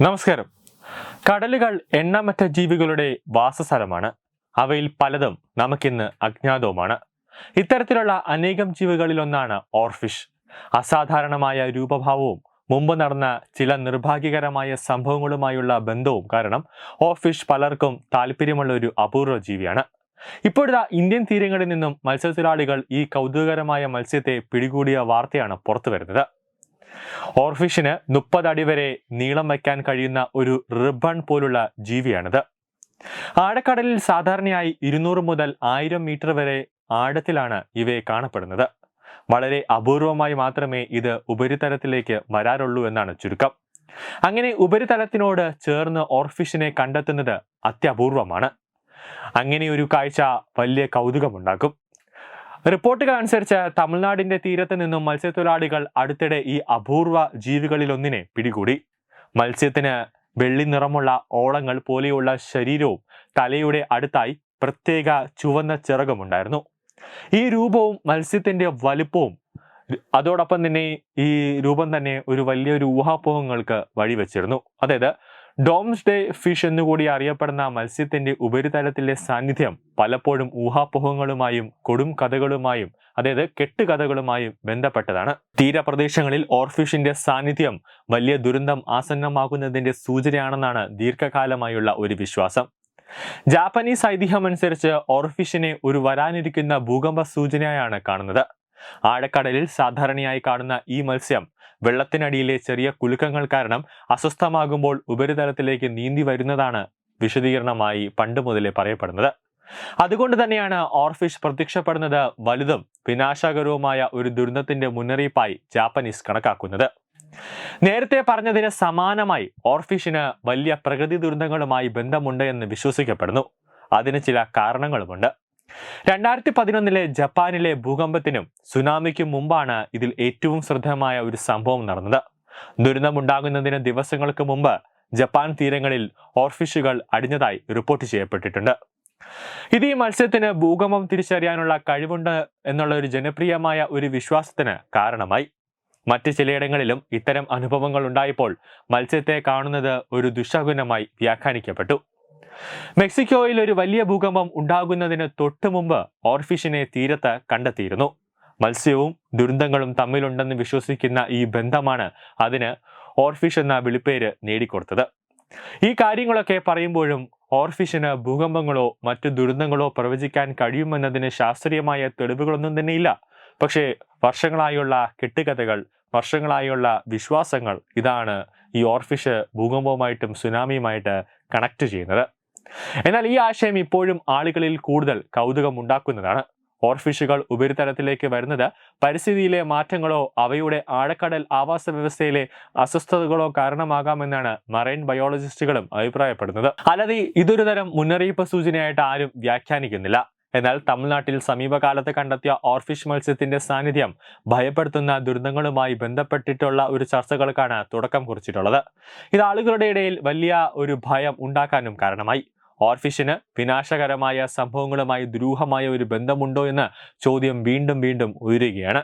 നമസ്കാരം. കടലുകൾ എണ്ണമറ്റ ജീവികളുടെ വാസസ്ഥലമാണ്. അവയിൽ പലതും നമുക്കിന്ന് അജ്ഞാതവുമാണ്. ഇത്തരത്തിലുള്ള അനേകം ജീവികളിലൊന്നാണ് ഓർഫിഷ്. അസാധാരണമായ രൂപഭാവവും മുമ്പ് നടന്ന ചില നിർഭാഗ്യകരമായ സംഭവങ്ങളുമായുള്ള ബന്ധവും കാരണം ഓർഫിഷ് പലർക്കും താല്പര്യമുള്ള ഒരു അപൂർവ ജീവിയാണ്. ഇപ്പോഴത്തെ ഇന്ത്യൻ തീരങ്ങളിൽ നിന്നും മത്സ്യത്തൊഴിലാളികൾ ഈ കൗതുകകരമായ മത്സ്യത്തെ പിടികൂടിയ വാർത്തയാണ് പുറത്തു വരുന്നത് ഓർഫിഷിന് മുപ്പത് അടി വരെ നീളം വയ്ക്കാൻ കഴിയുന്ന ഒരു റിബൺ പോലുള്ള ജീവിയാണിത്. ആഴക്കടലിൽ സാധാരണയായി ഇരുന്നൂറ് മുതൽ ആയിരം മീറ്റർ വരെ ആഴത്തിലാണ് ഇവയെ കാണപ്പെടുന്നത്. വളരെ അപൂർവമായി മാത്രമേ ഇത് ഉപരിതലത്തിലേക്ക് വരാറുള്ളൂ എന്നാണ് ചുരുക്കം. അങ്ങനെ ഉപരിതലത്തിനോട് ചേർന്ന് ഓർഫിഷിനെ കണ്ടെത്തുന്നത് അത്യപൂർവമാണ്. അങ്ങനെ ഒരു കാഴ്ച വലിയ കൗതുകമുണ്ടാക്കും. റിപ്പോർട്ടുകൾ അനുസരിച്ച് തമിഴ്നാടിന്റെ തീരത്ത് നിന്നും മത്സ്യത്തൊഴിലാളികൾ അടുത്തിടെ ഈ അപൂർവ ജീവികളിലൊന്നിനെ പിടികൂടി. മത്സ്യത്തിന് വെള്ളി നിറമുള്ള ഓളങ്ങൾ പോലെയുള്ള ശരീരവും തലയുടെ അടുത്തായി പ്രത്യേക ചുവന്ന ചിറകുമുണ്ടായിരുന്നു. ഈ രൂപവും മത്സ്യത്തിന്റെ വലുപ്പവും അതോടൊപ്പം തന്നെ ഈ രൂപം തന്നെ ഒരു വലിയൊരു ഊഹാപോഹങ്ങൾക്ക് വഴിവെച്ചിരുന്നു. അതായത് ഡോംസ് ഡേ ഫിഷ് എന്നുകൂടി അറിയപ്പെടുന്ന മത്സ്യത്തിന്റെ ഉപരിതലത്തിലെ സാന്നിധ്യം പലപ്പോഴും ഊഹാപോഹങ്ങളുമായും കൊടും കഥകളുമായും അതായത് കെട്ടുകഥകളുമായും ബന്ധപ്പെട്ടതാണ്. തീരപ്രദേശങ്ങളിൽ ഓർഫിഷിന്റെ സാന്നിധ്യം വലിയ ദുരന്തം ആസന്നമാകുന്നതിന്റെ സൂചനയാണെന്നാണ് ദീർഘകാലമായുള്ള ഒരു വിശ്വാസം. ജാപ്പനീസ് ഐതിഹ്യമനുസരിച്ച് ഓർഫിഷിനെ ഒരു വരാനിരിക്കുന്ന ഭൂകമ്പ സൂചനയായാണ് കാണുന്നത്. ആഴക്കടലിൽ സാധാരണയായി കാണുന്ന ഈ മത്സ്യം വെള്ളത്തിനടിയിലെ ചെറിയ കുലുക്കങ്ങൾ കാരണം അസ്വസ്ഥമാകുമ്പോൾ ഉപരിതലത്തിലേക്ക് നീന്തി വരുന്നതാണ് വിശദീകരണമായി പണ്ട് മുതലേ പറയപ്പെടുന്നത്. അതുകൊണ്ട് തന്നെയാണ് ഓർഫിഷ് പ്രത്യക്ഷപ്പെടുന്നത് വലുതും വിനാശകരവുമായ ഒരു ദുരന്തത്തിന്റെ മുന്നറിയിപ്പായി ജാപ്പനീസ് കണക്കാക്കുന്നത്. നേരത്തെ പറഞ്ഞതിന് സമാനമായി ഓർഫിഷിന് വലിയ പ്രകൃതി ദുരന്തങ്ങളുമായി ബന്ധമുണ്ട് എന്ന് വിശ്വസിക്കപ്പെടുന്നു. അതിന് ചില കാരണങ്ങളുമുണ്ട്. രണ്ടായിരത്തി പതിനൊന്നിലെ ജപ്പാനിലെ ഭൂകമ്പത്തിനും സുനാമിക്കും മുമ്പാണ് ഇതിൽ ഏറ്റവും ശ്രദ്ധേയമായ ഒരു സംഭവം നടന്നത്. ദുരന്തമുണ്ടാകുന്നതിന് ദിവസങ്ങൾക്ക് മുമ്പ് ജപ്പാൻ തീരങ്ങളിൽ ഓർഫിഷുകൾ അടിഞ്ഞതായി റിപ്പോർട്ട് ചെയ്യപ്പെട്ടിട്ടുണ്ട്. ഇത് ഈ മത്സ്യത്തിന് ഭൂകമ്പം തിരിച്ചറിയാനുള്ള കഴിവുണ്ട് എന്നുള്ള ഒരു ജനപ്രിയമായ ഒരു വിശ്വാസത്തിന് കാരണമായി. മറ്റ് ചിലയിടങ്ങളിലും ഇത്തരം അനുഭവങ്ങൾ ഉണ്ടായപ്പോൾ മത്സ്യത്തെ കാണുന്നത് ഒരു ദുശകുനമായി വ്യാഖ്യാനിക്കപ്പെട്ടു. മെക്സിക്കോയിൽ ഒരു വലിയ ഭൂകമ്പം ഉണ്ടാകുന്നതിന് തൊട്ട് മുമ്പ് ഓർഫിഷിനെ തീരത്ത് കണ്ടെത്തിയിരുന്നു. മത്സ്യവും ദുരന്തങ്ങളും തമ്മിലുണ്ടെന്ന് വിശ്വസിക്കുന്ന ഈ ബന്ധമാണ് അതിന് ഓർഫിഷ് എന്ന വിളിപ്പേര് നേടിക്കൊടുത്തത്. ഈ കാര്യങ്ങളൊക്കെ പറയുമ്പോഴും ഓർഫിഷിന് ഭൂകമ്പങ്ങളോ മറ്റു ദുരന്തങ്ങളോ പ്രവചിക്കാൻ കഴിയുമെന്നതിന് ശാസ്ത്രീയമായ തെളിവുകളൊന്നും തന്നെയില്ല. പക്ഷേ വർഷങ്ങളായുള്ള കെട്ടുകഥകൾ വർഷങ്ങളായുള്ള വിശ്വാസങ്ങൾ ഇതാണ് ഈ ഓർഫിഷ് ഭൂകമ്പവുമായിട്ടും സുനാമിയുമായിട്ട് കണക്ട് ചെയ്യുന്നത്. എന്നാൽ ഈ ആശയം ഇപ്പോഴും ആളുകളിൽ കൂടുതൽ കൗതുകം ഉണ്ടാക്കുന്നതാണ് ഓർഫിഷുകൾ ഉപരിതലത്തിലേക്ക് വരുന്നത് പരിസ്ഥിതിയിലെ മാറ്റങ്ങളോ അവയുടെ ആഴക്കടൽ ആവാസ വ്യവസ്ഥയിലെ അസ്വസ്ഥതകളോ കാരണമാകാമെന്നാണ് മറൈൻ ബയോളജിസ്റ്റുകളും അഭിപ്രായപ്പെടുന്നത്. അല്ലാതെ ഇതൊരു തരം മുന്നറിയിപ്പ് സൂചനയായിട്ട് ആരും വ്യാഖ്യാനിക്കുന്നില്ല. എന്നാൽ തമിഴ്നാട്ടിൽ സമീപകാലത്ത് കണ്ടെത്തിയ ഓർഫിഷ് മത്സ്യത്തിന്റെ സാന്നിധ്യം ഭയപ്പെടുത്തുന്ന ദുരന്തങ്ങളുമായി ബന്ധപ്പെട്ടിട്ടുള്ള ഒരു ചർച്ചകൾക്കാണ് തുടക്കം കുറിച്ചിട്ടുള്ളത്. ഇത് ആളുകളുടെ ഇടയിൽ വലിയ ഒരു ഭയം ഉണ്ടാക്കാനും കാരണമായി. ഓർഫിഷിന് വിനാശകരമായ സംഭവങ്ങളുമായി ദുരൂഹമായ ഒരു ബന്ധമുണ്ടോ എന്ന ചോദ്യം വീണ്ടും വീണ്ടും ഉയരുകയാണ്.